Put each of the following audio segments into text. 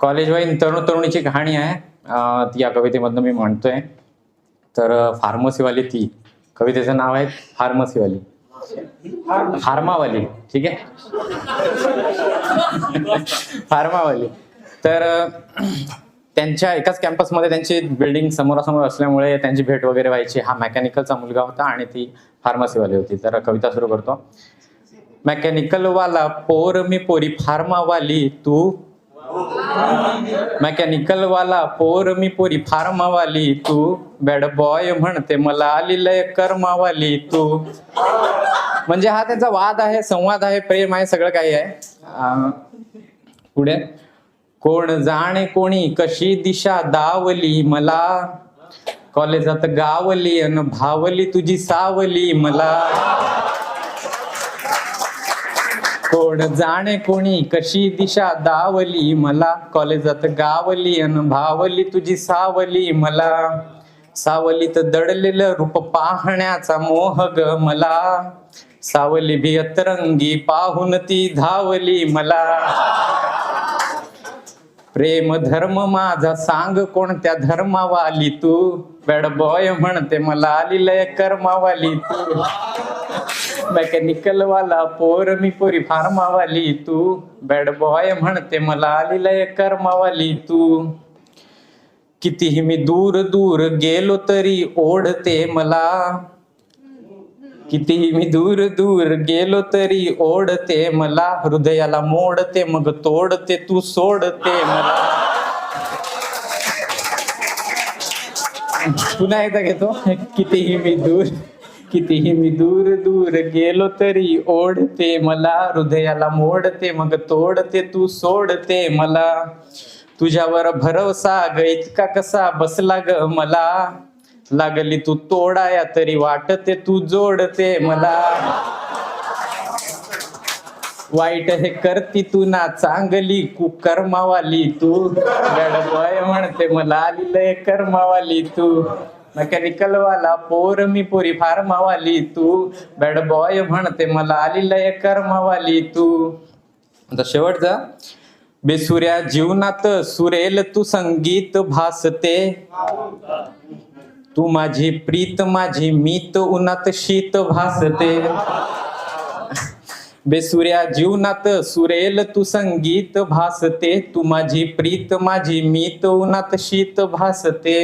कॉलेजवाईन तरुण तरुणीची कहाणी आहे. ती या कवितेमधनं मी म्हणतोय. तर फार्मसीवाली ती. कवितेचं नाव आहे फार्मसीवाली. फार्मावाली ठीक आहे? फार्मावाली. तर त्यांच्या एकाच कॅम्पसमध्ये त्यांची बिल्डिंग समोरासमोर असल्यामुळे त्यांची भेट वगैरे व्हायची. हा मेकॅनिकलचा मुलगा होता आणि ती फार्मसीवाली होती. तर कविता सुरू करतो. मेकॅनिकलवाला पोर मी पोरी फार्मावाली तू मेकॅनिकल वाला पोर मी पोरी फार्मावाली तू. बॅड बॉय म्हणते मला आली लय कर्मावाली तू. म्हणजे हा त्यांचा वाद आहे संवाद आहे प्रेम आहे सगळं काही आहे. पुढे. कोण जाणे कोणी कशी दिशा दावली मला? कॉलेजात गावली अन भावली तुझी सावली मला. कोण जाणे कोणी? कशी दिशा दावली मला? कॉलेजात गावली अन भावली तुझी सावली मला. सावलीत दडलेलं रूप पाहण्याचा मोह ग मला. सावली भियतरंगी पाहून ती धावली मला. प्रेम धर्म माझा सांग कोणत्या धर्मावाली तू? बॅड बॉय म्हणते मला आली लय कर्मावाली तू. मेकॅनिकल वाला पोर मी पोरी फार्मावाली तू. बॅड बॉय म्हणते मला आली लय कर्मावाली तू. कितीही मी दूर दूर गेलो तरी ओढते मला. कितीही मी दूर दूर गेलो तरी ओढते मला. हृदयाला मोडते मग तोडते तू सोडते मला. पुन्हा एकदा घेतो. कितीही मी दूर कितीही मी दूर दूर गेलो तरी ओढते मला हृदयाला मोडते मग तोडते तू सोडते मला. तुझ्यावर भरवसा ग इतका कसा बसला ग मला. लागली तू तोडाया तरी वाटते तू जोडते मला. वाईट हे करती तू ना चांगली कुकर्मावाली तू. गडबय म्हणते मला आलेलं कर्मावाली तू. मेकॅनिकल वाला पोर मी पोरी फार्मावाली तू बॅड बॉय म्हणते मला आली लय कर्मावाली तू आता शेवटचा बेसुऱ्या जीवनात सुरेल तू संगीत भासते तू माझी प्रीत माझी मीत उन्हात शीत भासते बेसुऱ्या जीवनात सुरेल तू संगीत भासते तू माझी प्रीत माझी मीत उन्हात शीत भासते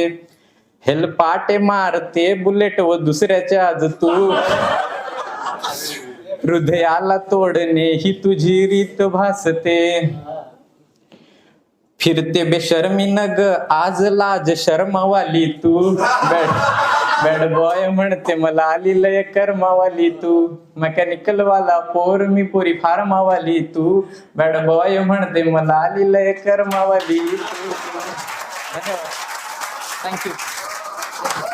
हेलपाटे मारते बुलेट व दुसऱ्याच्या आज तू. हृदयाला तोडणे ही तुझी रीत भासते. फिरते बेशर्मी नग आज लाज शर्मावाली तू. बॅड बॅड बॉय म्हणते मला आली लय कर्मावाली तू. मेकॅनिकल वाला पोर मी पोरी फार्मावाली तू. बॅड बॉय म्हणते मला आली लय कर्मावाली तू. धन्यवाद. Thank you Thank you.